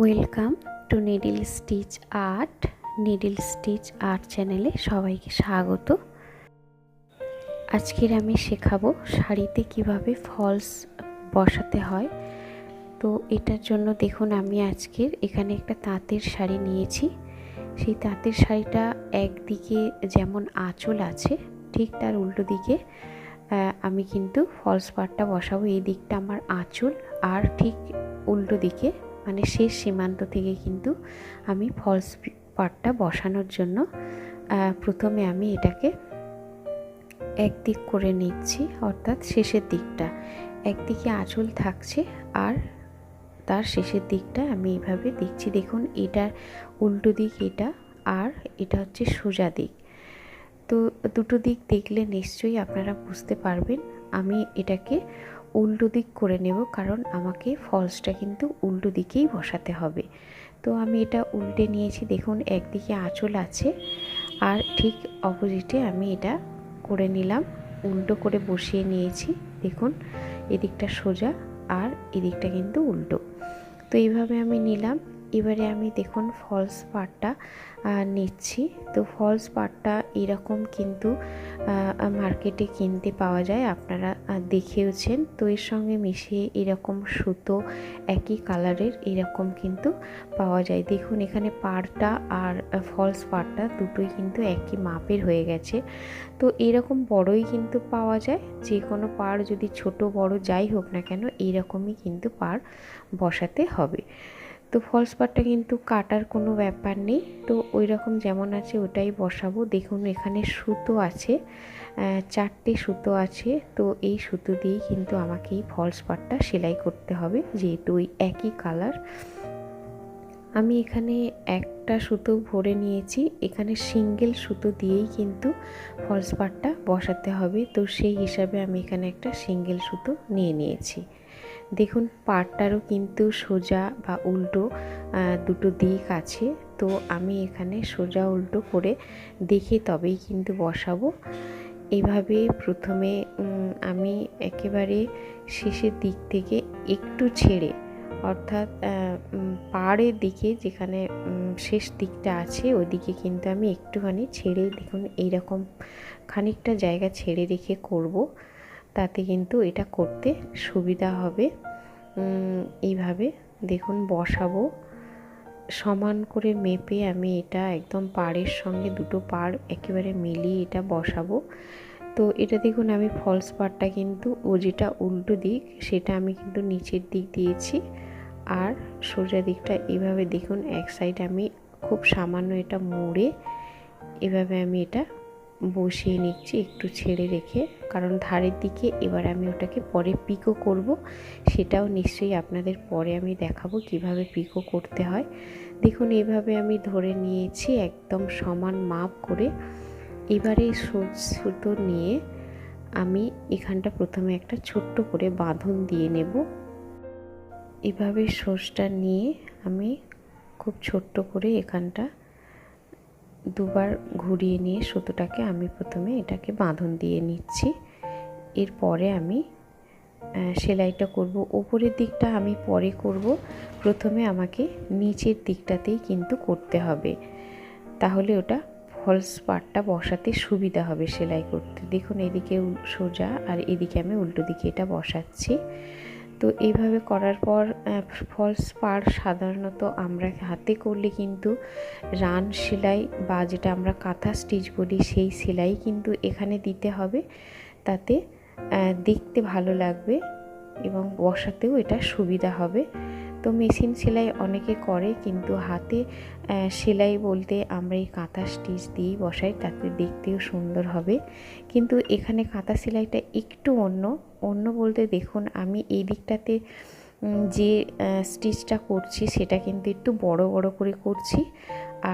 Welcome to needle stitch art. Needle stitch art চ্যানেলে সবাইকে স্বাগত। আজকের আমি শেখাবো শাড়িতে কীভাবে ফলস বসাতে হয়। তো এটার জন্য দেখুন, আমি আজকের এখানে একটা তাঁতের শাড়ি নিয়েছি। সেই তাঁতের শাড়িটা একদিকে যেমন আঁচল আছে, ঠিক তার উল্টো দিকে আমি কিন্তু ফলস পার্টটা বসাবো। এই দিকটা আমার আঁচল, আর ঠিক উল্টো দিকে মানে শেষ সীমান্ত থেকে কিন্তু আমি ফলস পার্টটা বসানোর জন্য প্রথমে আমি এটাকে একদিক করে নিচ্ছি, অর্থাৎ শেষের দিকটা। একদিকে আঁচল থাকছে আর তার শেষের দিকটা আমি এভাবে দেখছি। দেখুন এটার উল্টো দিক, এটা আর, এটা হচ্ছে সোজা দিক। তো দুটো দিক দেখলে নিশ্চয়ই আপনারা বুঝতে পারবেন। আমি এটাকে উল্টো দিক করে নেব, কারণ আমাকে ফলসটা কিন্তু উল্টো দিকেই বসাতে হবে। তো আমি এটা উল্টে নিয়েছি, দেখুন একদিকে আঁচল আছে, আর ঠিক অপোজিটে আমি এটা করে নিলাম। উল্টো করে বসিয়ে নিয়েছি, দেখুন এদিকটা সোজা আর এদিকটা কিন্তু উল্টো। তো এইভাবে আমি নিলাম। এবারে আমি দেখুন ফলস পার্টটা নিচ্ছি। তো ফলস পার্টটা এরকম কিন্তু মার্কেটে কিনতে পাওয়া যায়। আপনারা দেখেওছেন। তো এর সঙ্গে মিশিয়ে এরকম সুতো একই কালারের এরকম কিন্তু পাওয়া যায়। দেখুন এখানে পাড়টা আর ফলস পাড়টা দুটোই কিন্তু একই মাপের হয়ে গেছে। তো এরকম বড়ই কিন্তু পাওয়া যায়। যে কোনো পাড় যদি ছোট বড় যাই হোক না কেন এইরকমই কিন্তু পাড় বসাতে হবে। তো ফলস পাটটা কিন্তু কাটার কোনো ব্যাপার নেই। তো ওই রকম যেমন আছে ওটাই বসাবো। দেখুন এখানে সুতো আছে চারটে সুতো আছে। তো এই সুতো দিয়েই কিন্তু আমাকে এই ফলস পাটটা সেলাই করতে হবে, যেহেতু ওই একই কালার আমি এখানে একটা সুতো ভরে নিয়েছি। এখানে সিঙ্গেল সুতো দিয়েই কিন্তু ফলস পাটটা বসাতে হবে। তো সেই হিসাবে আমি এখানে একটা সিঙ্গেল সুতো নিয়ে নিয়েছি। দেখুন পাটটারও কিন্তু সোজা বা উল্টো দুটো দিক আছে। তো আমি এখানে সোজা উল্টো করে দেখে, তবেই কিন্তু বসাবো। এভাবে প্রথমে আমি একেবারে শেষের দিক থেকে একটু ছেড়ে, অর্থাৎ পাড়ের দিকে যেখানে শেষ দিকটা আছে ওদিকে কিন্তু আমি একটুখানি ছেড়ে, দেখুন, এইরকম খানিকটা জায়গা ছেড়ে রেখে করব। তাতে কিন্তু এটা করতে সুবিধা হবে। এইভাবে দেখুন বসাবো। সমান করে মেপে আমি এটা একদম পাড়ের সঙ্গে দুটো পাড় একেবারে মিলিয়ে এটা বসাবো। তো এটা দেখুন আমি ফলস পাড়টা কিন্তু ও যেটা উল্টো দিক সেটা আমি কিন্তু নিচের দিক দিয়েছি। আর সোজা দিকটা এভাবে দেখুন এক সাইড আমি খুব সামান্য এটা মুড়ে এভাবে আমি এটা বসিয়ে নিচ্ছি, একটু ছেড়ে রেখে। কারণ ধারের দিকে এবার আমি ওটাকে পরে পিকো করব। সেটাও নিশ্চয়ই আপনাদের পরে আমি দেখাবো কীভাবে পিকো করতে হয়। দেখুন, এভাবে আমি ধরে নিয়েছি একদম সমান মাপ করে। এবারে সুতো নিয়ে আমি এখানটা প্রথমে একটা ছোট্ট করে বাঁধন দিয়ে নেব। এভাবে সোসটা নিয়ে আমি খুব ছোট্ট করে এখানটা দুবার ঘুরিয়ে নিয়ে সুতোটাকে আমি প্রথমে এটাকে বাঁধন দিয়ে নিচ্ছি। এরপরে আমি সেলাইটা করব। ওপরের দিকটা আমি পরে করব। প্রথমে আমাকে নিচের দিকটাতেই কিন্তু করতে হবে। তাহলে ওটা ফলস পার্টটা বসাতে সুবিধা হবে সেলাই করতে। দেখুন, এদিকে সোজা আর এদিকে আমি উল্টো দিকে এটা বসাচ্ছি। তো এইভাবে করার পর ফলস পার সাধারণত আমরা হাতে করলে কিন্তু রান সেলাই বা যেটা আমরা কাঁথা স্টিচ বলি সেই সেলাই কিন্তু এখানে দিতে হবে। তাতে দেখতে ভালো লাগবে এবং বসাতেও এটা সুবিধা হবে। তো মেশিন সেলাই অনেকে করে, কিন্তু হাতে সেলাই বলতে আমরা এই কাঁথা স্টিচ দিয়েই বসাই, তাতে দেখতেও সুন্দর হবে। কিন্তু এখানে কাঁথা সেলাইটা একটু অন্য অন্য বলতে দেখুন আমি এই দিকটাতে যে স্টিচটা করছি সেটা কিন্তু একটু বড় বড় করে করছি।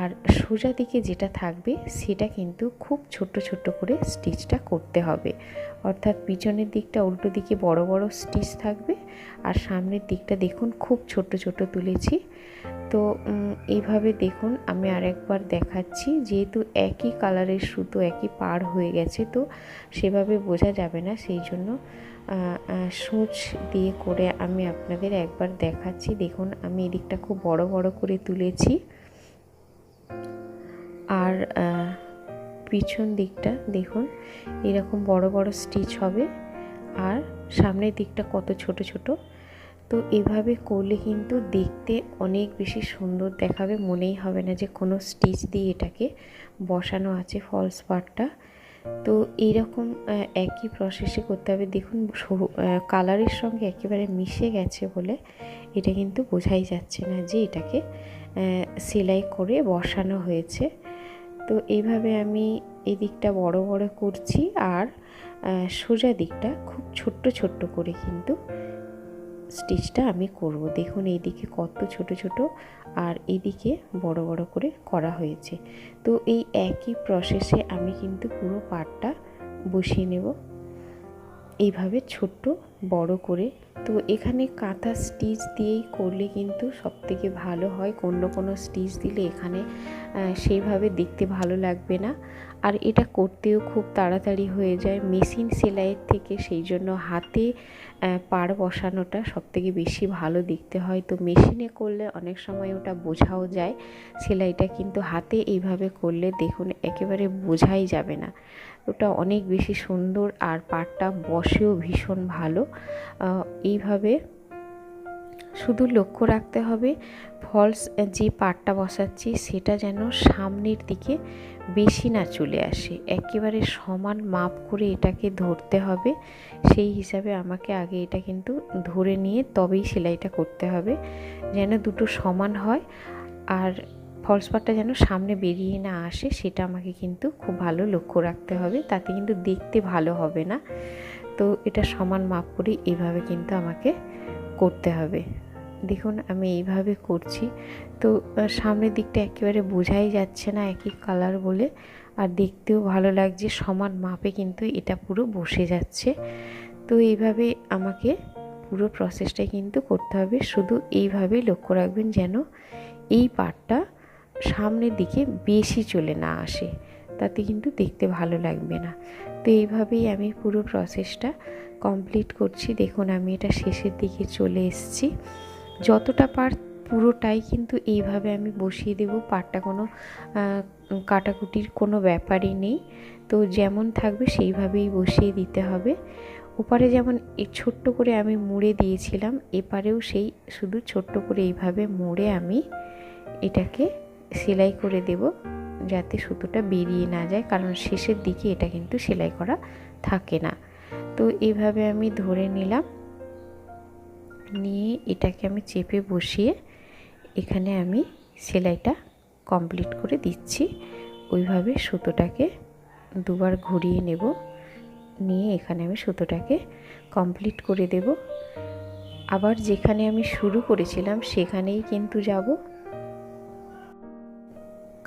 আর সোজা দিকে যেটা থাকবে, সেটা কিন্তু খুব ছোট ছোট করে স্টিচটা করতে হবে। অর্থাৎ পিছনের দিকটা উল্টো দিকে বড় বড় স্টিচ থাকবে আর সামনের দিকটা দেখুন খুব ছোট ছোট তুলেছি। তো এইভাবে দেখুন আমি আরেকবার দেখাচ্ছি। যেহেতু একই কালারের সুতো একই পার হয়ে গেছে, তো সেভাবে বোঝা যাবে না। সেই জন্য সূচ দিয়ে করে আমি আপনাদের একবার দেখাচ্ছি। দেখুন, আমি এদিকটা খুব বড় বড় করে তুলেছি। আর পিছন দিকটা দেখুন, এরকম বড় বড় স্টিচ হবে আর সামনের দিকটা কত ছোট ছোট। তো এভাবে করলে কিন্তু দেখতে অনেক বেশি সুন্দর দেখাবে, মনেই হবে না যে কোনো স্টিচ দিয়ে এটাকে বসানো আছে ফলস পার্টটা তো এইরকম একই প্রসেসে করতে হবে। দেখুন কালারের সঙ্গে একেবারে মিশে গেছে বলে এটা কিন্তু বোঝাই যাচ্ছে না যে এটাকে সেলাই করে বসানো হয়েছে। তো এইভাবে আমি এই দিকটা বড় বড় করছি আর সোজা দিকটা খুব ছোট্ট ছোট্ট করে কিন্তু স্টিচটা আমি করব। দেখুন এইদিকে কত ছোট ছোট আর এদিকে বড় বড় করে করা হয়েছে। তো এই একই প্রসেসে আমি কিন্তু পুরো পাটটা বসিয়ে নেব। এইভাবে ছোট্ট বড় করে। তো এখানে কাঁথা স্টিচ দিয়েই করলে কিন্তু সবথেকে ভালো হয়। অন্য কোনো স্টিচ দিলে এখানে সেইভাবে দেখতে ভালো লাগবে না। আর এটা করতেও খুব তাড়াতাড়ি হয়ে যায়। মেশিন সেলাইয়ের থেকে সেই জন্য হাতে পাড় বসানোটা সবথেকে বেশি ভালো দেখতে হয়। তো মেশিনে করলে অনেক সময় ওটা বোঝাও যায়। সেলাইটা কিন্তু হাতে এইভাবে করলে দেখুন একেবারে বোঝাই যাবে না। ওটা অনেক বেশি সুন্দর আর পাড়টা বসেও ভীষণ ভালো। এইভাবে শুধু লক্ষ্য রাখতে হবে ফলস যে পাটটা বসাচ্ছি সেটা যেন সামনের দিকে বেশি না চলে আসে। একেবারে সমান মাপ করে এটাকে ধরতে হবে। সেই হিসাবে আমাকে আগে এটা কিন্তু ধরে নিয়ে তবেই সেলাইটা করতে হবে, যেন দুটো সমান হয় আর ফলস পাটটা যেন সামনে বেরিয়ে না আসে, সেটা আমাকে কিন্তু খুব ভালো লক্ষ্য রাখতে হবে। তাতে কিন্তু দেখতে ভালো হবে না। তো এটা সমান মাপ করে এইভাবে কিন্তু আমাকে করতে হবে। দেখুন, আমি এইভাবে করছি। তো সামনের দিকটা একেবারে বোঝাই যাচ্ছে না একই কালার বলে। আর দেখতেও ভালো লাগছে, সমান মাপে কিন্তু এটা পুরো বসে যাচ্ছে। তো এইভাবে আমাকে পুরো প্রসেসটাই কিন্তু করতে হবে। শুধু এইভাবে লক্ষ্য রাখবেন যেন এই পার্টটা সামনের দিকে বেশি চলে না আসে। তাতে কিন্তু দেখতে ভালো লাগবে না। তো এইভাবেই আমি পুরো প্রসেসটা কমপ্লিট করছি। দেখুন, আমি এটা শেষের দিকে চলে এসেছি। যতটা পার পুরোটাই কিন্তু এইভাবে আমি বসিয়ে দেব। পাটটা কোনো কাটাকুটির কোনো ব্যাপারই নেই। তো যেমন থাকবে সেইভাবেই বসিয়ে দিতে হবে। ওপারে যেমন ছোট্ট করে আমি মুড়ে দিয়েছিলাম, এপারেও সেই শুধু ছোট্ট করে এইভাবে মুড়ে আমি এটাকে সেলাই করে দেব। যাতে সুতোটা বেরিয়ে না যায়, কারণ শেষের দিকে এটা কিন্তু সেলাই করা থাকে না। তো এইভাবে আমি ধরে নিলাম। নিয়ে এটাকে আমি চেপে বসিয়ে এখানে আমি সেলাইটা কমপ্লিট করে দিচ্ছি। ওইভাবে সুতোটাকে দুবার ঘুরিয়ে নেব। নিয়ে এখানে আমি সুতোটাকে কমপ্লিট করে দেব। আবার যেখানে আমি শুরু করেছিলাম সেখানেই কিন্তু যাব।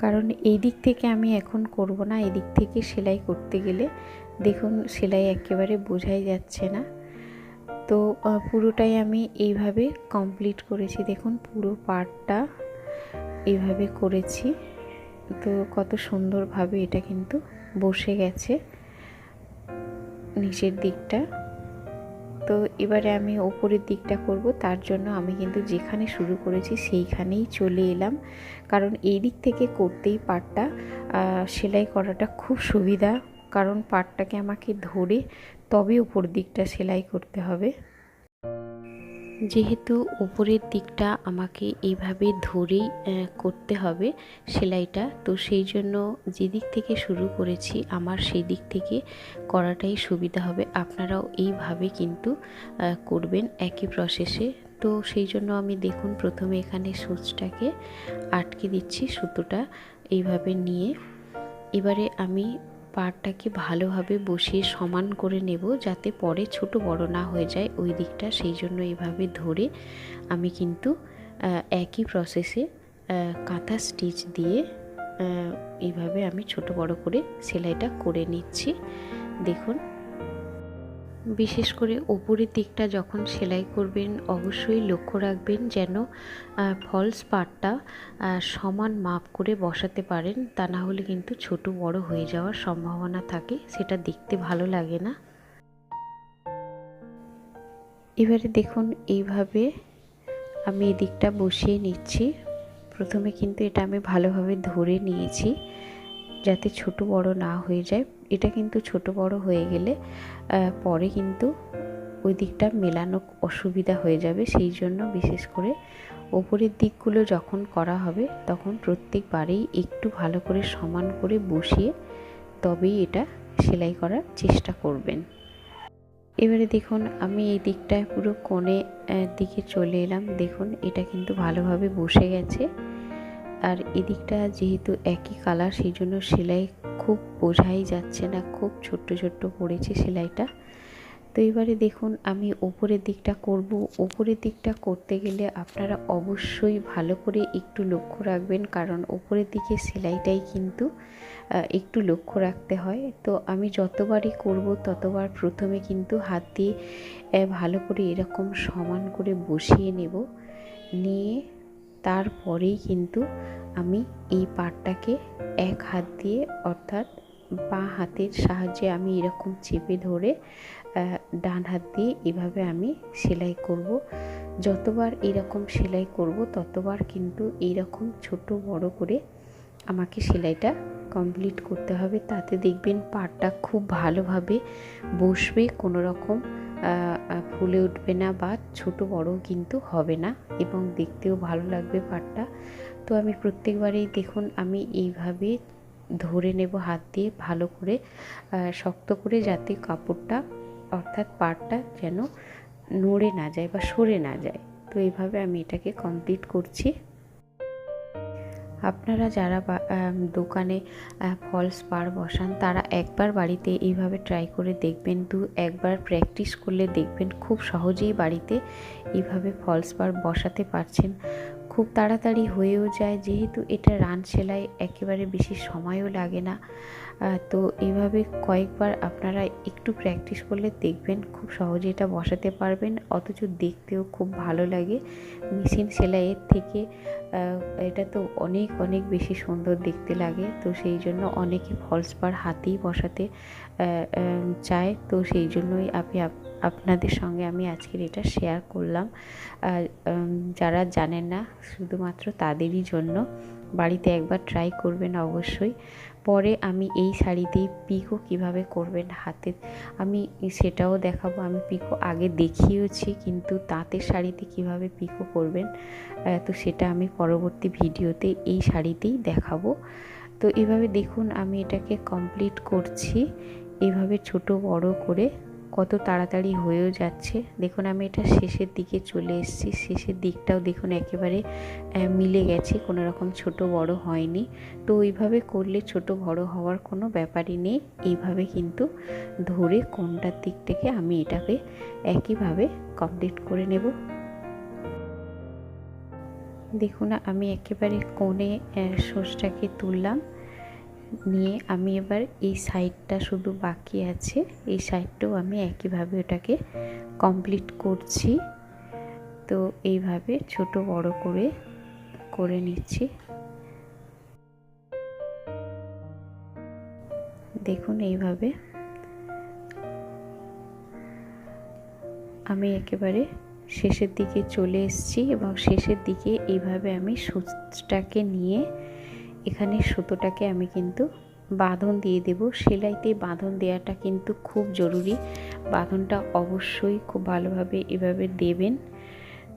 কারণ এই দিক থেকে আমি এখন করব না, এই দিক থেকে সেলাই করতে গেলে দেখুন সেলাই একেবারে বোঝাই যাচ্ছে না। তো পুরোটাই আমি এইভাবে কমপ্লিট করেছি। দেখুন পুরো পার্টটা এইভাবে করেছি। তো, কত সুন্দরভাবে এটা কিন্তু বসে গেছে নিচের দিকটা। তো এবারে আমি ওপরের দিকটা করব, তার জন্য আমি কিন্তু যেখানে শুরু করেছি সেইখানেই চলে এলাম। কারণ এই দিক থেকে করতেই পাটটা সেলাই করাটা খুব সুবিধা, কারণ পাটটাকে আমাকে ধরে তবে ওপর দিকটা সেলাই করতে হবে। যেহেতু উপরের দিকটা আমাকে এইভাবে ধরেই করতে হবে সেলাইটা, তো সেই জন্য যেদিক থেকে শুরু করেছি আমার সেই দিক থেকে করাটাই সুবিধা হবে। আপনারাও এইভাবে কিন্তু করবেন একই প্রসেসে তো সেই জন্য আমি দেখুন প্রথমে এখানে সুচটাকে আটকে দিচ্ছি, সুতোটা এইভাবে নিয়ে। এবারে আমি পাড়টাকে ভালোভাবে বসিয়ে সমান করে নেব যাতে পরে ছোট বড় না হয়ে যায় ওই দিকটা? সেই জন্য এভাবে ধরে আমি কিন্তু একই প্রসেসে কাঁথা স্টিচ দিয়ে এভাবে আমি ছোট বড় করে সেলাইটা করে নিচ্ছি। দেখুন বিশেষ করে ওপরের দিকটা যখন সেলাই করবেন, অবশ্যই লক্ষ্য রাখবেন যেন ফলস পার্টটা সমান মাপ করে বসাতে পারেন। তা না হলে কিন্তু ছোট বড় হয়ে যাওয়ার সম্ভাবনা থাকে, সেটা দেখতে ভালো লাগে না। এবারে দেখুন, এইভাবে আমি এদিকটা বসিয়ে নিচ্ছি। প্রথমে কিন্তু এটা আমি ভালোভাবে ধরে নিয়েছি। যাতে ছোট বড় না হয়ে যায়। এটা কিন্তু ছোট বড় হয়ে গেলে পরে কিন্তু ওই দিকটা মেলানো অসুবিধা হয়ে যাবে। সেই জন্য বিশেষ করে ওপরের দিকগুলো যখন করা হবে, তখন প্রত্যেকবারেই একটু ভালো করে সমান করে বসিয়ে তবেই এটা সেলাই করার চেষ্টা করবেন। এবারে দেখুন, আমি এই দিকটায় পুরো কোণে দিকে চলে এলাম। দেখুন, এটা কিন্তু ভালোভাবে বসে গেছে। আর এদিকটা যেহেতু একই কালার সেই জন্য সেলাই খুব বোঝাই যাচ্ছে না, খুব ছোট্ট ছোট্ট পড়েছে সেলাইটা। তো এবারে দেখুন, আমি ওপরের দিকটা করব। ওপরের দিকটা করতে গেলে আপনারা অবশ্যই ভালো করে একটু লক্ষ্য রাখবেন, কারণ ওপরের দিকে সেলাইটাই কিন্তু একটু লক্ষ্য রাখতে হয়। তো আমি যতবারই করব, ততবার প্রথমে কিন্তু হাত দিয়ে ভালো করে এরকম সমান করে বসিয়ে নেব। নিয়ে তারপরেই কিন্তু আমি এই পাটটাকে এক হাত দিয়ে অর্থাৎ বাঁ হাতের সাহায্যে আমি এরকম চেপে ধরে ডান হাত দিয়ে এভাবে আমি সেলাই করব। যতবার এরকম সেলাই করব, ততবার কিন্তু এইরকম ছোট বড় করে আমাকে সেলাইটা কমপ্লিট করতে হবে। তাতে দেখবেন পাটটা খুব ভালোভাবে বসবে, কোনো রকম ফুলে উঠবে না বা ছোট বড় কিন্তু হবে না এবং দেখতেও ভালো লাগবে পাটটা তো আমি প্রত্যেকবারেই দেখুন, আমি এইভাবে ধরে নেব হাত দিয়ে ভালো করে শক্ত করে যাতে কাপড়টা অর্থাৎ পাটটা যেন নড়ে না যায় বা সরে না যায়। তো এইভাবে আমি এটাকে কমপ্লিট করছি। আপনারা যারা দোকানে ফলস পার বসান, তারা একবার বাড়িতে এইভাবে ট্রাই করে দেখবেন, দু একবার প্র্যাকটিস করলে দেখবেন খুব সহজেই বাড়িতে এইভাবে ফলস পার বসাতে পারছেন। খুব তাড়াতাড়ি হয়েও যায়, যেহেতু এটা রান সেলাই একেবারে বেশি সময়ও লাগে না। তো এইভাবে কয়েকবার আপনারা একটু প্র্যাকটিস করলে দেখবেন খুব সহজে এটা বসাতে পারবেন, অথচ দেখতেও খুব ভালো লাগে। মেশিন সেলাইয়ের থেকে এটা তো অনেক অনেক বেশি সুন্দর দেখতে লাগে, তো সেই জন্য অনেকে ফলস পার হাতেই বসাতে চায়, তো সেই জন্যই আমি আপনাদের সঙ্গে আমি আজকের এটা শেয়ার করলাম। যারা জানেন না, শুধুমাত্র তাদেরই জন্য বাড়িতে একবার ট্রাই করবেন অবশ্যই। পরে আমি এই শাড়িতেই পিকো কীভাবে করবেন হাতে, আমি সেটাও দেখাবো। আমি পিকো আগে দেখিয়েছি কিন্তু তাঁতের শাড়িতে কীভাবে পিকো করবেন তো সেটা আমি পরবর্তী ভিডিওতে এই শাড়িতেই দেখাবো। তো এভাবে দেখুন, আমি এটাকে কমপ্লিট করছি। এভাবে ছোট বড় করে কত তাড়াতাড়ি হয়েও যাচ্ছে। দেখুন, আমি এটা শেষের দিকে চলে এসেছি। শেষের দিকটাও দেখুন, একেবারে মিলে গেছে। কোনো রকম ছোট বড় হয়নি। তো ওইভাবে করলে ছোট বড় হওয়ার কোনো ব্যাপারই নেই। এইভাবে কিন্তু ধরে কোনটার দিক থেকে আমি এটাকে একইভাবে কমপ্লিট করে নেব। দেখুন, আমি একেবারে কোণে সোসটাকে তুললাম। নিয়ে আমি এবার এই সাইডটা শুধু বাকি আছে। এই সাইডটাও আমি একইভাবে ওটাকে কমপ্লিট করছি। তো এইভাবে ছোট বড় করে করে নিচ্ছি। দেখুন এইভাবে। আমি একেবারে শেষের দিকে চলে এসেছি এবং শেষের দিকে এইভাবে আমি সুচটাকে নিয়ে এখানে সুতোটাকে আমি কিন্তু বাঁধন দিয়ে দেব। সেলাইতে বাঁধন দেওয়াটা কিন্তু খুব জরুরি। বাঁধনটা অবশ্যই খুব ভালোভাবে এভাবে দেবেন।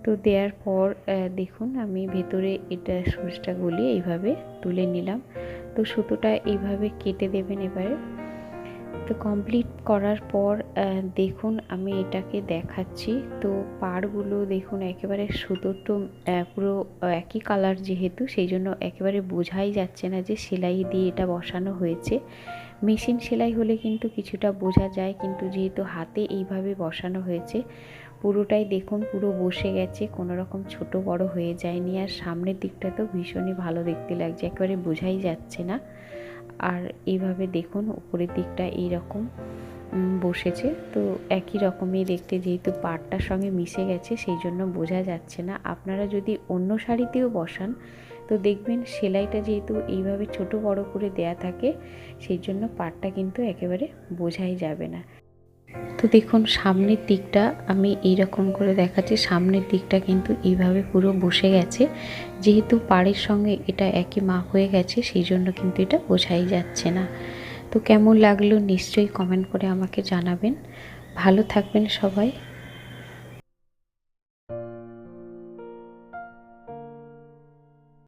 তো দেওয়ার পর দেখুন, আমি ভেতরে এটা সুচটা গলিয়ে এইভাবে তুলে নিলাম। তো সুতোটা এইভাবে কেটে দেবেন এবারে। তো কমপ্লিট করার পর দেখুন আমি এটাকে দেখাচ্ছি। তো পাড়গুলো দেখুন একেবারে সুতোর তো পুরো একই কালার যেহেতু, সেই জন্য একেবারে বোঝাই যাচ্ছে না যে সেলাই দিয়ে এটা বসানো হয়েছে। মেশিন সেলাই হলে কিন্তু কিছুটা বোঝা যায়, কিন্তু যেহেতু হাতে এইভাবে বসানো হয়েছে, পুরোটাই দেখুন পুরো বসে গেছে, কোনো রকম ছোট বড় হয়ে যায়নি। আর সামনের দিকটা তো ভীষণই ভালো দেখতে লাগছে, একেবারে বোঝাই যাচ্ছে না। আর এইভাবে দেখুন, উপরের দিকটা এই রকম বসেছে। তো একই রকমই দেখতে যেহেতু পাটটার সঙ্গে মিশে গেছে, সেই জন্য বোঝা যাচ্ছে না। আপনারা যদি অন্য শাড়িতেও বসান, তো দেখবেন সেলাইটা যেহেতু এইভাবে ছোট বড় করে দেয়া থাকে, সেই জন্য পাটটা কিন্তু একেবারে বোঝাই যাবে না। তো দেখুন, সামনের দিকটা আমি এই রকম করে দেখাচ্ছি। সামনের দিকটা কিন্তু এইভাবে পুরো বসে গেছে। যেহেতু পাড়ের সঙ্গে এটা একই মা হয়ে গেছে, সেই জন্য কিন্তু এটা বোঝাই যাচ্ছে না। তো কেমন লাগল নিশ্চয়ই কমেন্ট করে আমাকে জানাবেন। ভালো থাকবেন সবাই।